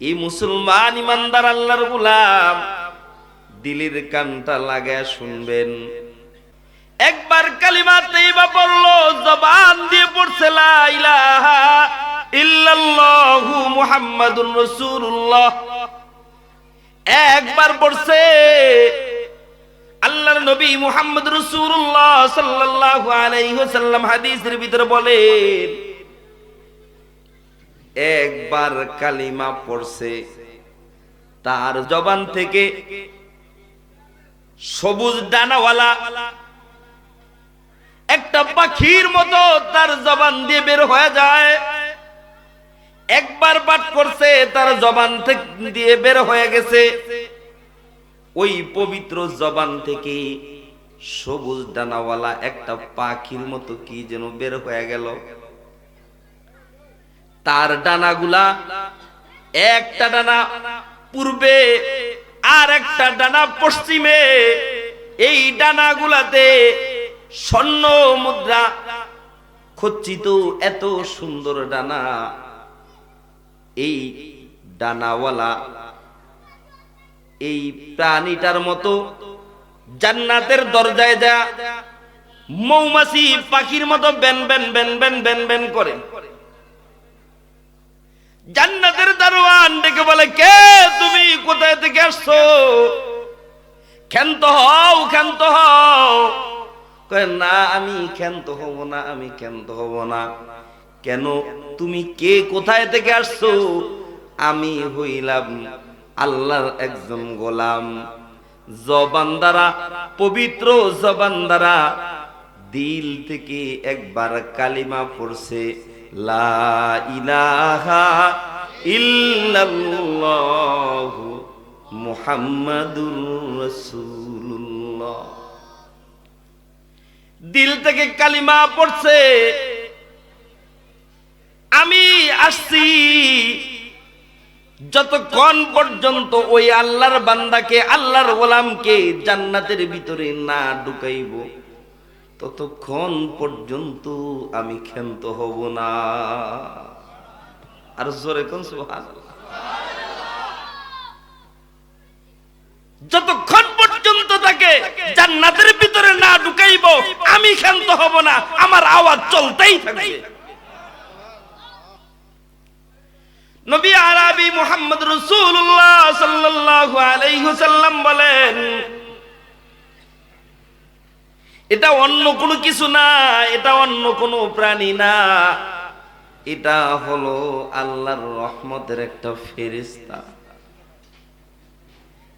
এই মুসলমান ইমানদার আল্লাহর গুলাম, দিলের কানটা লাগায় শুনবেন। একবার কালিমা তৈবা পড়ল, জবান দিয়ে পড়ছে, লা ইলাহা ইল্লাল্লাহু মুহাম্মাদুর রাসূলুল্লাহ। একবার পড়ছে, আল্লাহর নবী মুহাম্মদ রাসূলুল্লাহ সাল্লাল্লাহু আলাইহি ওয়াসাল্লাম হাদিসের ভিতরে বলেন একবার কালিমা পড়ছে। তার জবান থেকে সবুজ ডানাওয়ালা একটা পাখির মতো তার জবান দিয়ে বের হয়ে যায়। একবার পাঠ করছে, তার জবান থেকে দিয়ে বের হয়ে গেছে। ওই পবিত্র জবান থেকে সবুজ ডানাওয়ালা একটা পাখির মতো কি যেন বের হয়ে গেল। তার ডানাগুলা একটা ডানা পূর্বে আর একটা ডানা পশ্চিমে। এই ডানাগুলাতে স্বর্ণ মুদ্রা খচ্চিত এত সুন্দর ডানা। এই ডানাওয়ালা এই প্রাণীটার মতো জান্নাতের দরজায় যা মৌমাছি পাখির মতো বেন বেন বেন বেন বেন বেন করে। জান্নাতের দারোয়ান ডেকে বলে, কে তুমি? কোথায় থেকে আসছো? ক্ষান্ত হও ক্ষান্ত হও। না, আমি ক্ষান্ত হব না, আমি ক্ষান্ত হব না। কেন? তুমি কে? কোথায় থেকে আসছো? আমি হইলাম আল্লাহর একজন গোলাম। জবান দ্বারা, পবিত্র জবান দ্বারা দিল থেকে একবার কালিমা পড়ছে। লা ইলাহা ইল্লাল্লাহু মুহাম্মাদুর দিল থেকে কালিমা পড়ছে, আমি আসছি যতক্ষণ পর্যন্ত ওই আল্লাহর বান্দাকে, আল্লাহর গোলামকে জান্নাতের ভিতরে না ঢুকাইব। ততক্ষণ পর্যন্ত আমি ক্ষান্ত হব না। আর জোরে কোন যতক্ষণ পর্যন্ত তাকে জান্নাতের ভিতরে না ঢুকাইব, আমি ক্ষান্ত হব না। আমার আওয়াজ চলতেই থাকবে। নবী আরবি মুহাম্মদ রাসূলুল্লাহ সাল্লাল্লাহু আলাইহি ওয়াসাল্লাম বলেন এটা অন্য কোনো কিছু না, এটা অন্য কোনো প্রাণী না। এটা হলো আল্লাহর রহমতের একটা ফেরেশতা।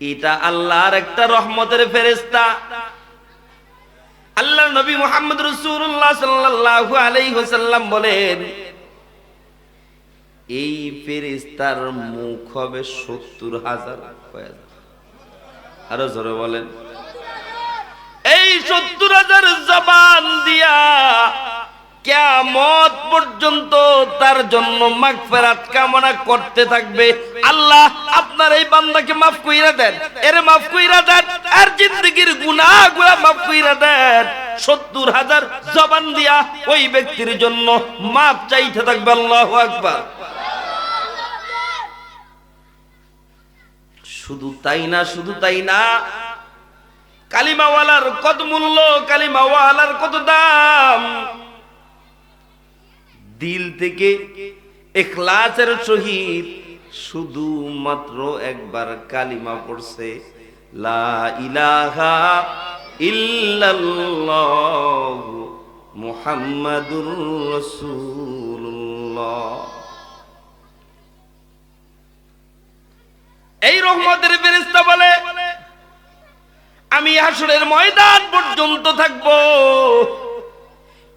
এটা আল্লাহর একটা রহমতের ফেরেশতা। আল্লাহ নবী মোহাম্মদ রসুল্লাহ সাল্লাল্লাহু আলাইহি ওয়াসাল্লাম বলেন, এই ফেরেশতার মুখ হবে সত্তর হাজার? আরও জোরে বলেন। এই সত্তর হাজার জবান দিয়া কেমত পর্যন্ত তার জন্য মাগফিরাত কামনা করতে থাকবে। আল্লাহ, আপনার এই বান্দাকে মাফ কইরা দেন। এর মাফ কইরা দেন, আর জিন্দগির গুনাহগুলো মাফ কইরা দেন। সত্তর হাজার জবান দিয়া ওই ব্যক্তির জন্য মাফ চাইতে থাকবে আল্লাহু আকবার। শুধু তাই না, শুধু তাই না কালিমাওয়ালার কত মূল্য, কালিমাওয়ালার কত দাম? দিল থেকে এখলাসের সহিত শুধুমাত্র একবার কালিমা পড়ছে, লা ইলাহা ইল্লাল্লাহ মুহাম্মাদুর রাসূলুল্লাহ এই রহমতের ফেরেশতা বলে আমি হাসরের ময়দান পর্যন্ত থাকব।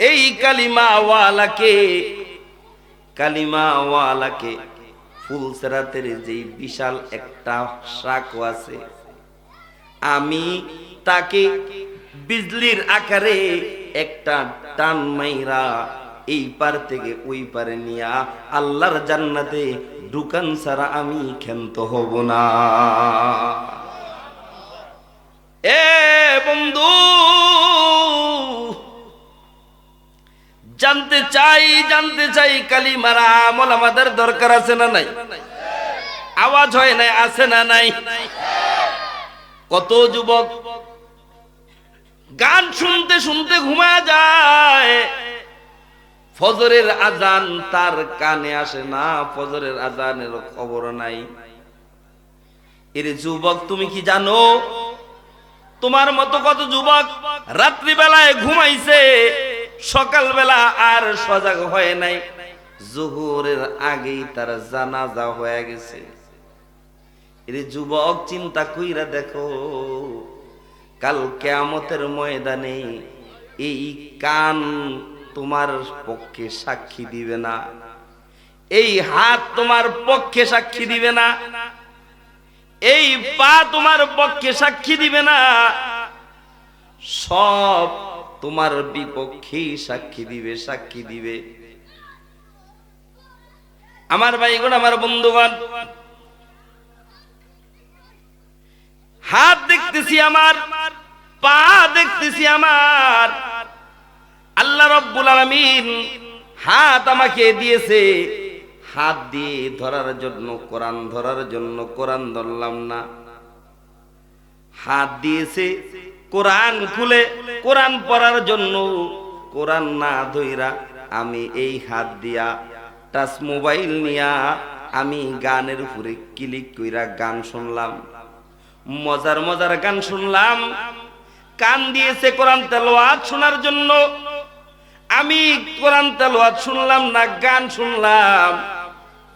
এই কালিমাওয়ালাকে কালিমাওয়ালাকে ফুলসেরাতের যে বিশাল একটা শাক আছে, আমি তাকে বিজলির আকারে একটা টান মাইরা এই পার থেকে ওই পারে নিয়া আল্লাহর জান্নাতে দোকান ছাড়া আমি ক্ষান্ত হব না। এ বন্ধু, জানতে চাই জানতে চাই কালিমারা আমল আমাদের দরকার আছে না নাই? আওয়াজ হয় নাই, আছে না নাই? কত যুবক গান শুনতে শুনতে ঘুমায় যায়। ফজরের আজান তার কানে আসে না, ফজরের আজানের খবর নাই। এর যুবক, তুমি কি জানো? তোমার মতো কত যুবক রাত্রিবেলায় ঘুমাইছে, সকালবেলা আর সজাগ হয় নাই। জোহরের আগেই তার জানাজা হয়ে গেছে। এর যুবক, চিন্তা কইরা দেখো, কাল কেয়ামতের ময়দানে এই কান তোমার পক্ষে সাক্ষী দিবে না। এই হাত তোমার পক্ষে সাক্ষী দিবে না। এই পা তোমার পক্ষে সাক্ষী দিবে না। সব তোমার বিপক্ষেই সাক্ষী দিবে সাক্ষী দিবে। আমার ভাইগণ, আমার বন্ধুগণ, হাত দেখতেছি আমার, পা দেখতেছি আমার। আল্লাহ রব্বুল আলামিন হাত আমাকে দিয়েছে। হাত দিয়ে ধরার জন্য কোরআন, ধরার জন্য কোরআন ধরলাম না। হাত দিয়েছে, কোরআন খুলে, কোরআন পড়ার জন্য। কোরআন না ধইরা আমি এই হাত দিয়া টাচ মোবাইল নিয়া আমি গানের উপরে ক্লিক কইরা গান শুনলাম। মজার মজার গান শুনলাম। কান দিয়েছে কোরআন তেলাওয়াত শোনার জন্য। আমি কোরআন তেলাওয়াত শুনলাম না গান শুনলাম।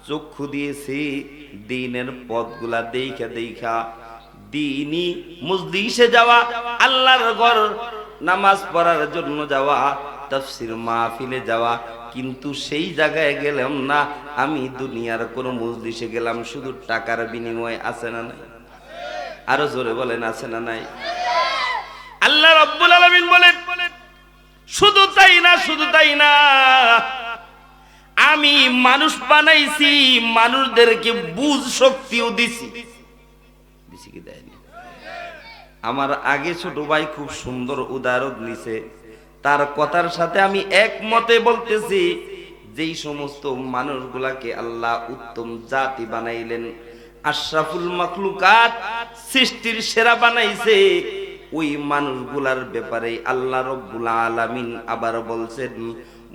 চক্ষু দিয়েছি, দিনের পথগুলা দেখা দেখা। দিনই মসজিদে যাওয়া, আল্লাহর ঘর, নামাজ পড়ার জন্য যাওয়া, তাফসির মাহফিলে যাওয়া। কিন্তু সেই জায়গায় গেলাম না, আমি দুনিয়ার কোন মসজিদে গেলাম, শুধু টাকার বিনিময়ে, আছে না নাই? আরও জোরে বলেন, আছে না নাই? আল্লাহ রব্বুল আলামিন বলেন, শুধু তাই না, শুধু তাই না। আমি মানুষ বানাইছি, মানুষদেরকে বুঝ শক্তিও দিছি। আমার আগে ছোট ভাই খুব সুন্দর উদাহরণ নিছে তার কথার সাথে আমি একমতে বলতেছি, যেই সমস্ত মানুষগুলাকে আল্লাহ উত্তম জাতি বানাইলেন, আশরাফুল মাখলুকাত সৃষ্টির সেরা বানাইছে, ওই মানুষগুলার ব্যাপারে আল্লাহ রব্বুল আলামিন আবার বলছেন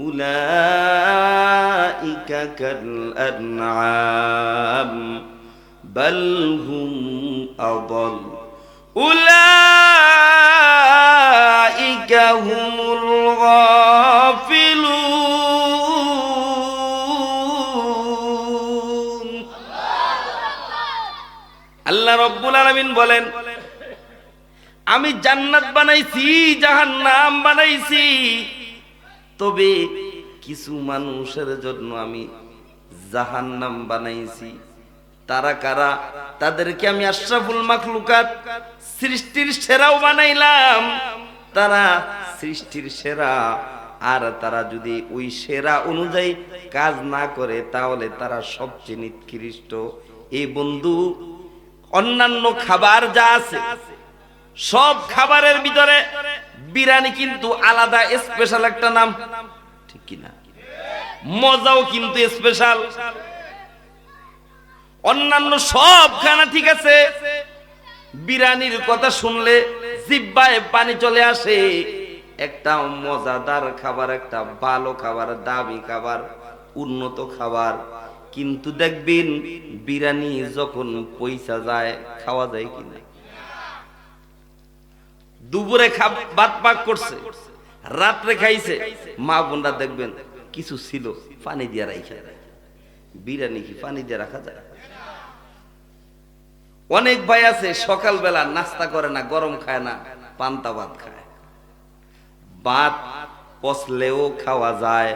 أولئك كالأنعام بل هم أضل أولئك هم الغافلون আল্লাহ রব্বুল আলামিন বলেন আমি জান্নাত বানাইছি জাহান্নাম বানাইছি তবে কিছু মানুষের জন্য আমি জাহান্নাম বানাইছি। তারা কারা? তাদেরকে আমি আশরাফুল মাখলুকাত সৃষ্টির সেরাও বানাইলাম। তারা সৃষ্টির সেরা, আর তারা যদি ওই সেরা অনুযায়ী কাজ না করে, তাহলে তারা সবচেয়ে নিকৃষ্ট। এই বন্ধু, অন্যান্য খাবার যা আছে, সব খাবারের ভিতরে বিরিয়ানি কিন্তু আলাদা স্পেশাল একটা নাম। ঠিক কিনা? মজাও কিন্তু স্পেশাল অন্যান্য সব খানা ঠিক আছে। বিরিয়ানির কথা শুনলে জিব্বায় পানি চলে আসে। একটা মজাদার খাবার, একটা ভালো খাবার, দামি খাবার, উন্নত খাবার। কিন্তু দেখবেন বিরিয়ানি যখন পয়সা যায়, খাওয়া যায় কিনা? দুপুরে ভাত পাক করছে। রাত্রে খাইছে। মা বোনরা দেখবেন কিছু ছিল, পানি দিয়ে রাখা বিরিয়ানি কি পানি দিয়ে রাখা যায়? অনেক ভাই আছে, সকালবেলা নাস্তা করে না, গরম খায় না, পান্তা ভাত খায়। ভাত পচলেও খাওয়া যায়,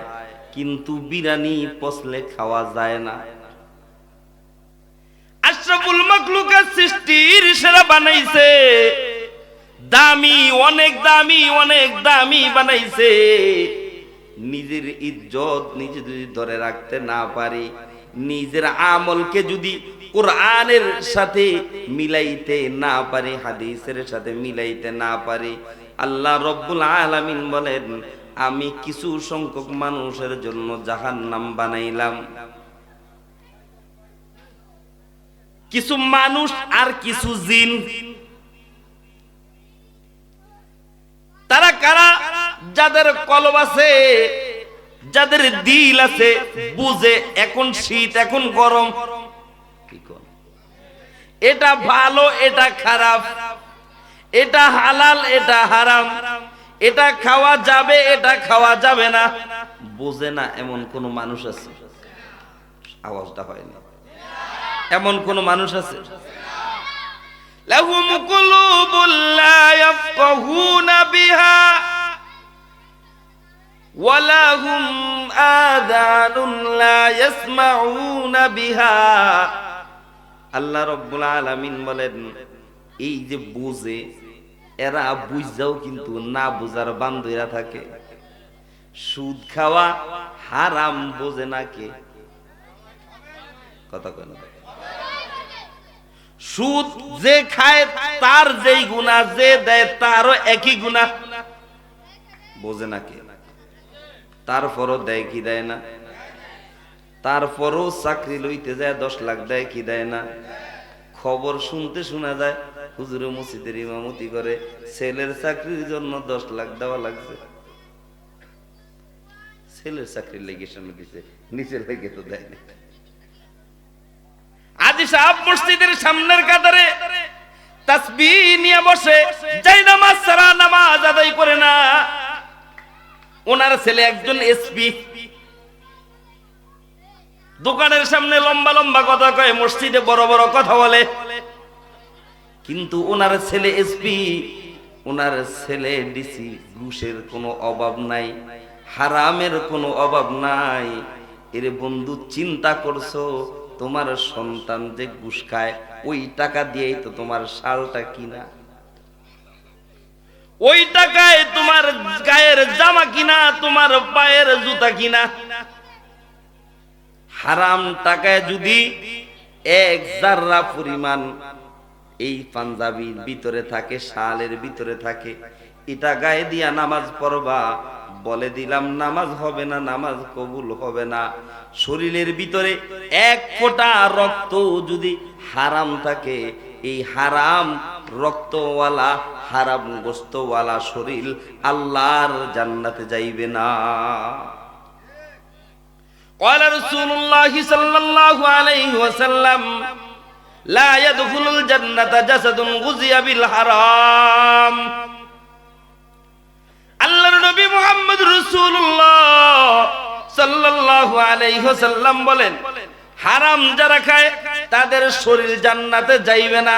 কিন্তু বিরিয়ানি পচলে খাওয়া যায় না। আশরাফুল মাখলুকাত সৃষ্টির সেরা বানাইছে। দামি, অনেক দামি অনেক দামি বানাইছে। নিজের ইজ্জত নিজে যদি ধরে রাখতে না পারি, নিজের আমলকে যদি কোরআনের সাথে মিলাইতে না পারি, হাদিসের সাথে মিলাইতে না পারি, আল্লাহ রব্বুল আলামিন বলেন, আমি কিছু সংখ্যক মানুষের জন্য জাহান্নাম বানাইলাম। কিছু মানুষ আর কিছু জিন তারা কারা? যাদের কলব আছে, যাদের দিল আছে, বুঝে এখন শীত, এখন গরম। এটা ভালো, এটা খারাপ। এটা হালাল, এটা হারাম। এটা খাওয়া যাবে, এটা খাওয়া যাবে না। বোঝে না এমন কোন মানুষ আছে? আওয়াজটা হয়নি। এমন কোন মানুষ আছে? لهم قلوب لا يفقهون بها ولهم آذان لا يسمعون بها আল্লাহ রব্বুল আলামিন বলেন এই যে বুঝে এরা বুঝাও কিন্তু না বুঝার বান্ধবীরা থাকে সুদ খাওয়া হারাম বোঝে না কে কথা কেন সুদ যে খায়, তার যেই গুণা যে দেয়, তারও একই গুণা বোঝে না কে? তারপরও দেয় কি দেয় না? তারপরও চাকরি লইতে যায়, দশ লাখ দেয় কি দেয় না? খবর শুনতে শোনা যায়, হুজুরে মসজিদের ইমামতি করে, ছেলের চাকরির জন্য দশ লাখ দেওয়া লাগছে। ছেলের চাকরির লেগে সামনে দিছে, নিচে লেগে তো দেয় না আজি সাহেব মসজিদের সামনের কাতারে তাসবি নিয়ে বসে, যাই নামাজ সারা নামাজ আদায় করে না। ওনার ছেলে একজন এসপি। দোকানের সামনে লম্বা লম্বা কথা কয়, মসজিদে বড় বড় কথা বলে। কিন্তু ওনার ছেলে এসপি, ওনার ছেলে ডিসি, ঘুষের কোনো অভাব নাই, হারামের কোনো অভাব নাই। এর বন্ধু চিন্তা করছ তোমার সন্তান যে ঘুষ খায়, ওই টাকা দিয়েই তো তোমার শালটা কিনা। ওই টাকায় তোমার গায়ের জামা কিনা, তোমার পায়ের জুতা কিনা। হারাম টাকায় যদি এক জাররা পরিমাণ এই পাঞ্জাবির ভিতরে থাকে, শালের ভিতরে থাকে এটা গায়ে দিয়া নামাজ পড়বা বলে দিলাম নামাজ হবে না নামাজ কবুল হবে না শরীরের ভিতরে এক ফোঁটা রক্ত যদি হারাম থাকে এই হারাম রক্তওয়ালা হারাম গোস্তওয়ালা শরীর আল্লাহর জান্নাতে যাইবে না قال رسول الله صلى الله عليه وسلم لا يدخل الجنة جسد غزي بالحرام আল্লাহর নবী মুহাম্মদ রাসূলুল্লাহ সাল্লাল্লাহু আলাইহি ওয়াসাল্লাম বলেন, হারাম যারা খায় তাদের শরীর জান্নাতে যাইবে না।